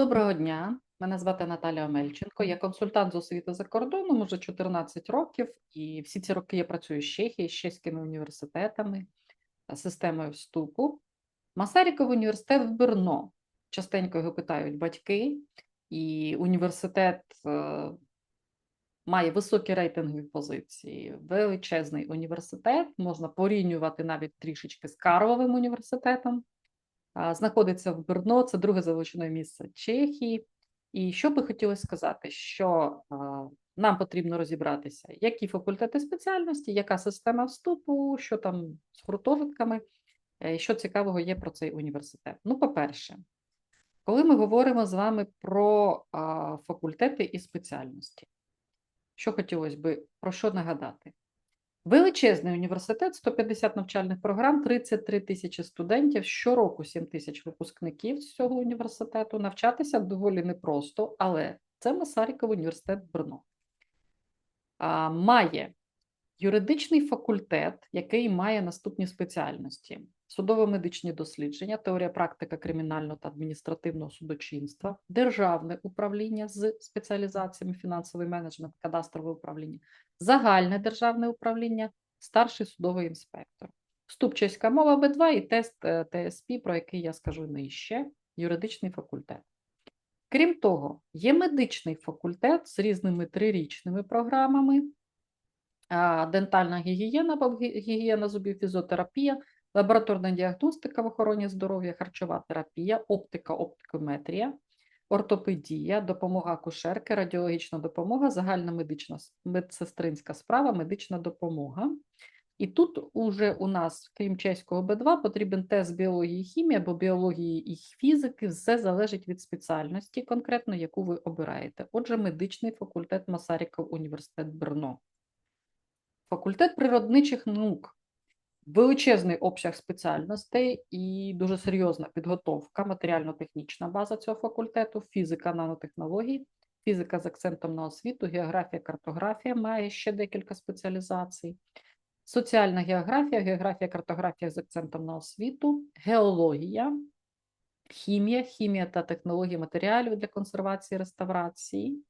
Доброго дня, мене звати Наталя Омельченко. Я консультант з освіти за кордоном уже 14 років, і всі ці роки я працюю з Чехії, з чеськими університетами, та системою вступу. Масаріков університет в Берно. Частенько його питають батьки, і університет е, має високі рейтингові позиції, величезний університет, можна порівнювати навіть трішечки з Карловим університетом знаходиться в Брно, це друге за величиною місце Чехії. І що би хотілося сказати, що нам потрібно розібратися, які факультети спеціальності, яка система вступу, що там з гуртожитками, е, що цікавого є про цей університет. Ну, по-перше, коли ми говоримо з вами про факультети і спеціальності, що хотілося би про що нагадати? Величезний університет, 150 навчальних програм, 33 тисячі студентів, щороку 7 тисяч випускників з цього університету. Навчатися доволі непросто, але це Масаріков університет Брно. А, Має юридичний факультет, який має наступні спеціальності: судово-медичні дослідження, теорія практика кримінального та адміністративного судочинства, державне управління з спеціалізаціями фінансовий менеджмент, кадастрове управління, загальне державне управління, старший судовий інспектор. Вступчаська мова Б2 і тест е, ТСП, про який я скажу нижче, юридичний факультет. Крім того, є медичний факультет з різними трирічними програмами, дентальна гігієна, гігієна зубів, фізіотерапія, лабораторна діагностика в охороні здоров'я, харчова терапія, оптика, оптикометрія, ортопедія, допомога акушерки, радіологічна допомога, загальна медична медсестринська справа, медична допомога. І тут уже у нас, крім чеського Б2, потрібен тест біології і хімії або біології і фізики. Все залежить від спеціальності, конкретно яку ви обираєте. Отже, медичний факультет Масаріков університет Брно. Факультет природничих наук. Величезний обсяг спеціальностей і дуже серйозна підготовка, матеріально-технічна база цього факультету, фізика нанотехнологій, фізика з акцентом на освіту, географія, картографія має ще декілька спеціалізацій, соціальна географія, географія, картографія з акцентом на освіту, геологія, хімія, хімія та технології матеріалів для консервації реставрації.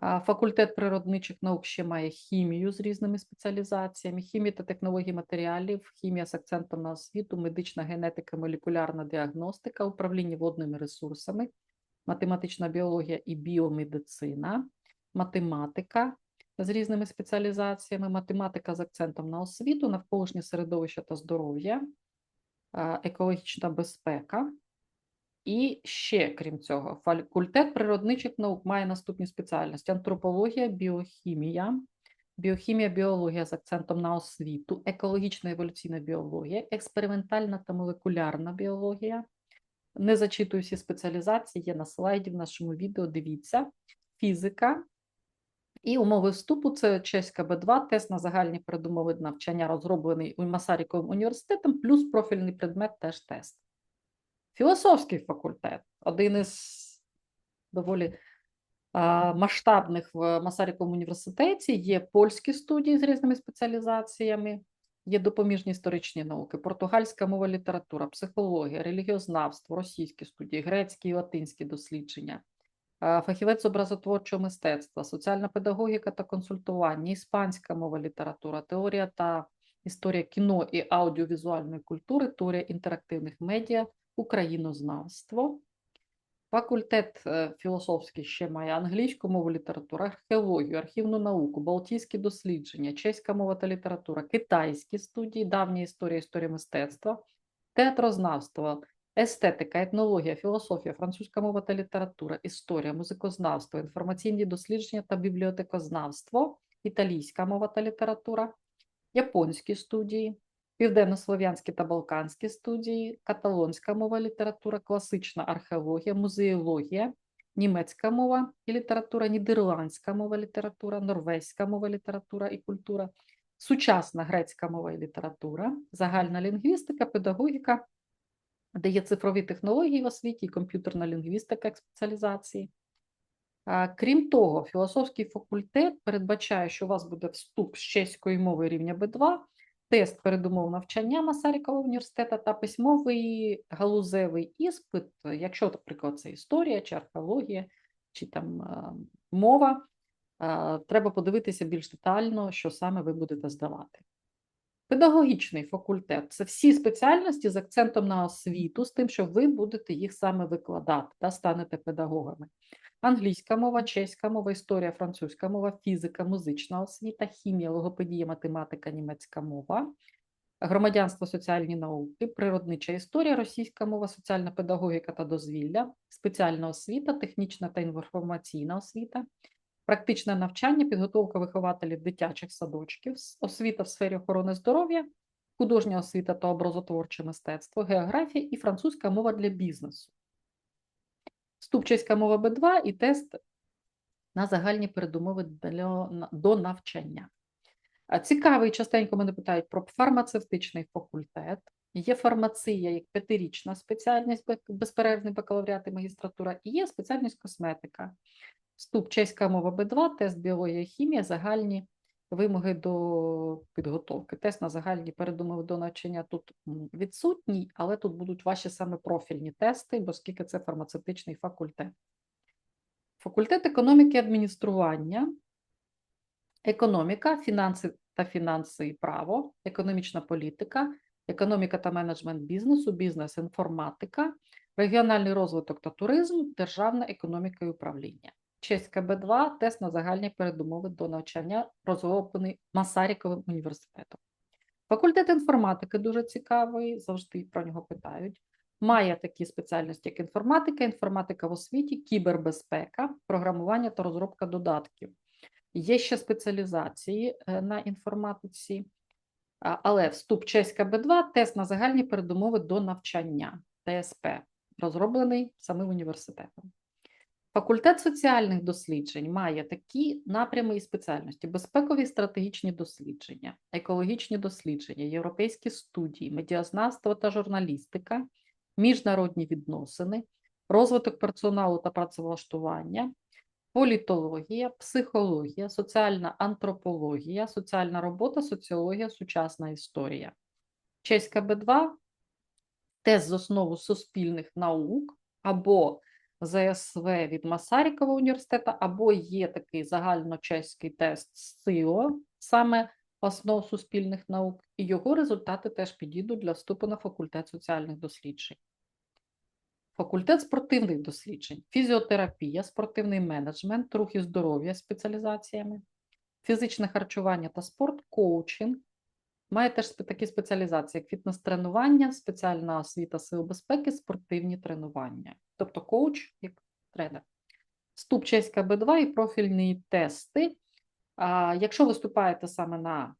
Факультет природничих наук ще має хімію з різними спеціалізаціями, хімія та технології матеріалів, хімія з акцентом на освіту, медична генетика, молекулярна діагностика, управління водними ресурсами, математична біологія і біомедицина, математика з різними спеціалізаціями, математика з акцентом на освіту, навколишнє середовище та здоров'я, екологічна безпека. І ще, крім цього, факультет природничих наук має наступні спеціальності: антропологія, біохімія, біохімія, біологія з акцентом на освіту, екологічна еволюційна біологія, експериментальна та молекулярна біологія. Не зачитую всі спеціалізації, є на слайді в нашому відео. Дивіться, фізика. І умови вступу це чеська Б2, тест на загальні передумови навчання, розроблений у Масаріковим університетом, плюс профільний предмет теж тест. Філософський факультет один із доволі масштабних в Масаріковому університеті. Є польські студії з різними спеціалізаціями, є допоміжні історичні науки, португальська мова, література, психологія, релігіознавство, російські студії, грецькі і латинські дослідження, фахівець образотворчого мистецтва, соціальна педагогіка та консультування, іспанська мова, література, теорія та історія кіно і аудіовізуальної культури, теорія інтерактивних медіа українознавство. Факультет е, філософський ще має англійську мову, літературу, археологію, архівну науку, балтійські дослідження, чеська мова та література, китайські студії, давня історія, історія мистецтва, театрознавство, естетика, етнологія, філософія, французька мова та література, історія, музикознавство, інформаційні дослідження та бібліотекознавство, італійська мова та література, японські студії, південнослов'янські та балканські студії, каталонська мова, література, класична археологія, музеологія, німецька мова і література, нідерландська мова, література, норвезька мова, література і культура, сучасна грецька мова і література, загальна лінгвістика, педагогіка, де є цифрові технології в освіті, і комп'ютерна лінгвістика як спеціалізації. Крім того, філософський факультет передбачає, що у вас буде вступ з чеської мови рівня Б2, тест передумов навчання Масарікова університету та письмовий галузевий іспит, якщо, наприклад, це історія чи археологія, чи там е, мова, е, треба подивитися більш детально, що саме ви будете здавати. Педагогічний факультет це всі спеціальності з акцентом на освіту, з тим, що ви будете їх саме викладати та станете педагогами. Англійська мова, чеська мова, історія, французька мова, фізика, музична освіта, хімія, логопедія, математика, німецька мова, громадянство, соціальні науки, природнича історія, російська мова, соціальна педагогіка та дозвілля, спеціальна освіта, технічна та інформаційна освіта, практичне навчання, підготовка вихователів дитячих садочків, освіта в сфері охорони здоров'я, художня освіта та образотворче мистецтво, географія і французька мова для бізнесу. Вступ чеська мова Б2 і тест на загальні передумови для- до навчання. Цікавий, частенько мене питають про фармацевтичний факультет. Є фармація як п'ятирічна спеціальність, безперервний бакалавріат і магістратура, і є спеціальність косметика. Вступ чеська мова Б2, тест біологія, хімія, загальні вимоги до підготовки. Тест на загальні передумови до навчання тут відсутній, але тут будуть ваші саме профільні тести, оскільки це фармацевтичний факультет. Факультет економіки і адміністрування, економіка, фінанси та фінанси і право, економічна політика, економіка та менеджмент бізнесу, бізнес-інформатика, регіональний розвиток та туризм, державна економіка і управління. Чеська Б2, тест на загальні передумови до навчання, розроблений Масаріковим університетом. Факультет інформатики дуже цікавий, завжди про нього питають. Має такі спеціальності, як інформатика, інформатика в освіті, кібербезпека, програмування та розробка додатків. Є ще спеціалізації е, на інформатиці, але вступ чеська Б2 тест на загальні передумови до навчання ТСП, розроблений самим університетом. Факультет соціальних досліджень має такі напрями і спеціальності: безпекові стратегічні дослідження, екологічні дослідження, європейські студії, медіазнавство та журналістика, міжнародні відносини, розвиток персоналу та працевлаштування, політологія, психологія, соціальна антропологія, соціальна робота, соціологія, сучасна історія. Чеська Б2 тест з основу суспільних наук або ЗСВ від Масарікова університету, або є такий загальночеський тест СИО, саме основ суспільних наук, і його результати теж підійдуть для вступу на факультет соціальних досліджень. Факультет спортивних досліджень, фізіотерапія, спортивний менеджмент, рух і здоров'я спеціалізаціями, фізичне харчування та спорт, коучинг. Має теж такі спеціалізації, як фітнес-тренування, спеціальна освіта сил безпеки, спортивні тренування. Тобто коуч як тренер. Вступ чеська Б2 і профільні тести. А, якщо виступаєте саме на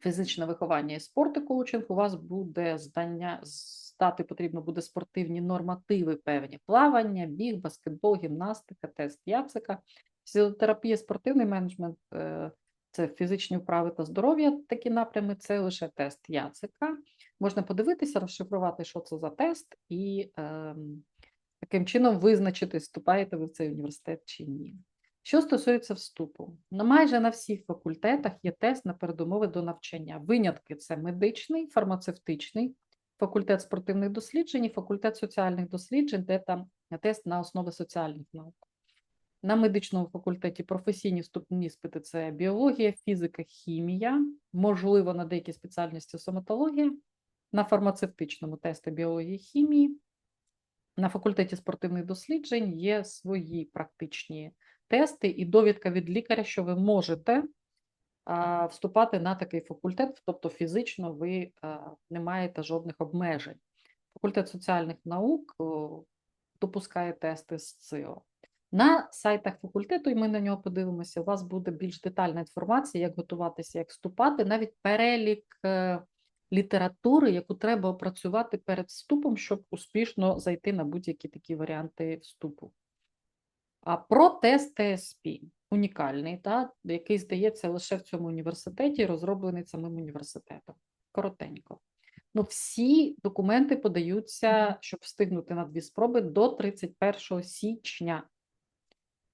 фізичне виховання і спорт і коучинг, у вас буде здання, здати потрібно буде спортивні нормативи певні: плавання, біг, баскетбол, гімнастика, тест Яцика, фізіотерапія, спортивний менеджмент, е, це фізичні вправи та здоров'я, такі напрями, це лише тест Яцика. Можна подивитися, розшифрувати, що це за тест, і ем, таким чином визначити, вступаєте ви в цей університет чи ні. Що стосується вступу, на майже на всіх факультетах є тест на передумови до навчання. Винятки це медичний, фармацевтичний, факультет спортивних досліджень, і факультет соціальних досліджень, де там тест на основи соціальних наук. На медичному факультеті професійні вступні іспити це біологія, фізика, хімія, можливо, на деякі спеціальності соматологія, на фармацевтичному тести біології, хімії. На факультеті спортивних досліджень є свої практичні тести і довідка від лікаря, що ви можете вступати на такий факультет, тобто фізично ви не маєте жодних обмежень. Факультет соціальних наук допускає тести з ЦИО. На сайтах факультету, і ми на нього подивимося, у вас буде більш детальна інформація, як готуватися, як вступати, навіть перелік е, літератури, яку треба опрацювати перед вступом, щоб успішно зайти на будь-які такі варіанти вступу. А про тест ТСП унікальний, та, який здається лише в цьому університеті, розроблений самим університетом. Коротенько. Ну, всі документи подаються, щоб встигнути на дві спроби до 31 січня.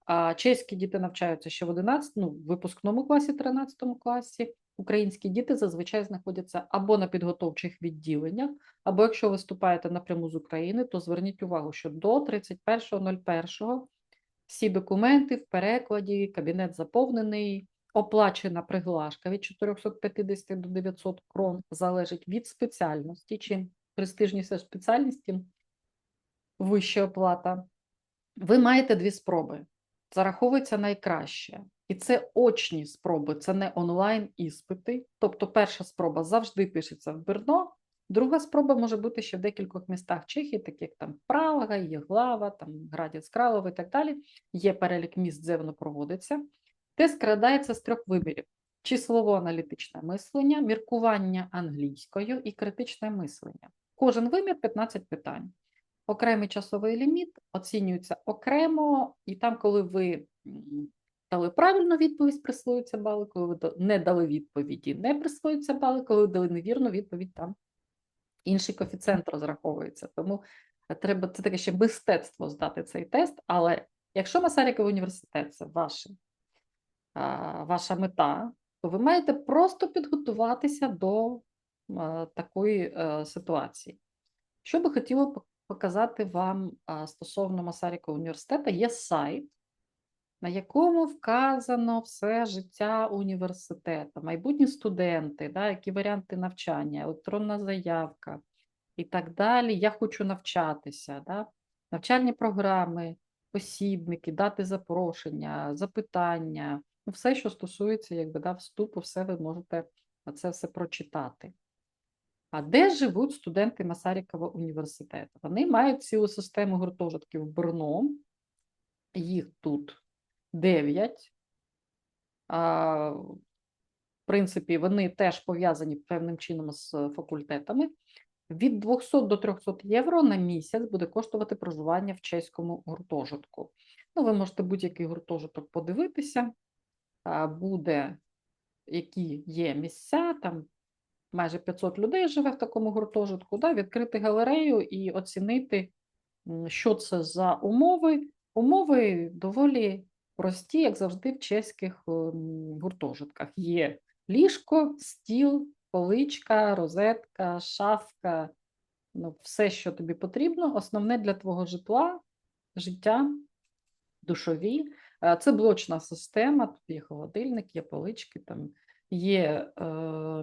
А чеські діти навчаються ще в 11, ну, випускному класі, 13 класі, українські діти зазвичай знаходяться або на підготовчих відділеннях, або якщо ви вступаєте напряму з України, то зверніть увагу, що до 31.01 всі документи в перекладі, кабінет заповнений, оплачена приглашка від 450 до 900 крон залежить від спеціальності. Чим престижніша спеціальність, тим вища оплата. Ви маєте дві спроби. Зараховується найкраще. І це очні спроби, це не онлайн іспити. Тобто, перша спроба завжди пишеться в Берно, друга спроба може бути ще в декількох містах Чехії, таких як там Прага, Єглава, там Градець Кралов і так далі. Є перелік міст, де воно проводиться. Тест складається з трьох вимірів: числово-аналітичне мислення, міркування англійською і критичне мислення. Кожен вимір 15 питань. Окремий часовий ліміт оцінюється окремо, і там, коли ви дали правильну відповідь, присвоюються бали, коли ви не дали відповіді, не присвоюються бали, коли ви дали невірну відповідь, там інший коефіцієнт розраховується. Тому е, треба це таке ще мистецтво здати цей тест. Але якщо Масаріковий університет це ваше, ваша мета, то ви маєте просто підготуватися до а, такої е, ситуації. Що би хотіла пок- показати вам стосовно Масарікового університету, є сайт, на якому вказано все життя університету, майбутні студенти, да, які варіанти навчання, електронна заявка і так далі. Я хочу навчатися, да, навчальні програми, посібники, дати запрошення, запитання, ну, все, що стосується якби, да, вступу, все ви можете це все прочитати. А де живуть студенти Масарікова університету? Вони мають цілу систему гуртожитків в Брно, їх тут 9. А, в принципі, вони теж пов'язані певним чином з факультетами. Від 200 до 300 євро на місяць буде коштувати проживання в чеському гуртожитку. Ну, ви можете будь-який гуртожиток подивитися, а, буде, які є місця, там майже 500 людей живе в такому гуртожитку, да, відкрити галерею і оцінити, що це за умови. Умови доволі прості, як завжди, в чеських ем, гуртожитках. Є ліжко, стіл, поличка, розетка, шафка, ну, все, що тобі потрібно. Основне для твого житла, життя, душові. Е, Це блочна система, тут є холодильник, є полички, там є е,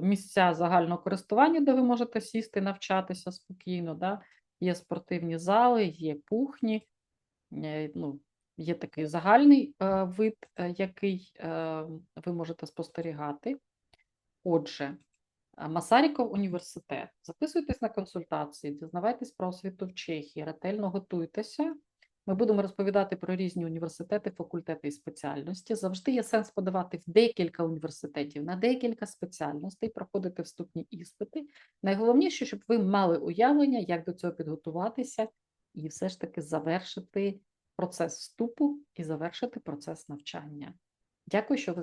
місця загального користування, де ви можете сісти, навчатися спокійно. Да? Є спортивні зали, є кухні, е, ну, є такий загальний е, вид, е, який е, ви можете спостерігати. Отже, а, Масаріков університет. Записуйтесь на консультації, дізнавайтесь про освіту в Чехії, ретельно готуйтеся. Ми будемо розповідати про різні університети, факультети і спеціальності. Завжди є сенс подавати в декілька університетів на декілька спеціальностей, проходити вступні іспити. Найголовніше, щоб ви мали уявлення, як до цього підготуватися, і все ж таки завершити процес вступу і завершити процес навчання. Дякую, що ви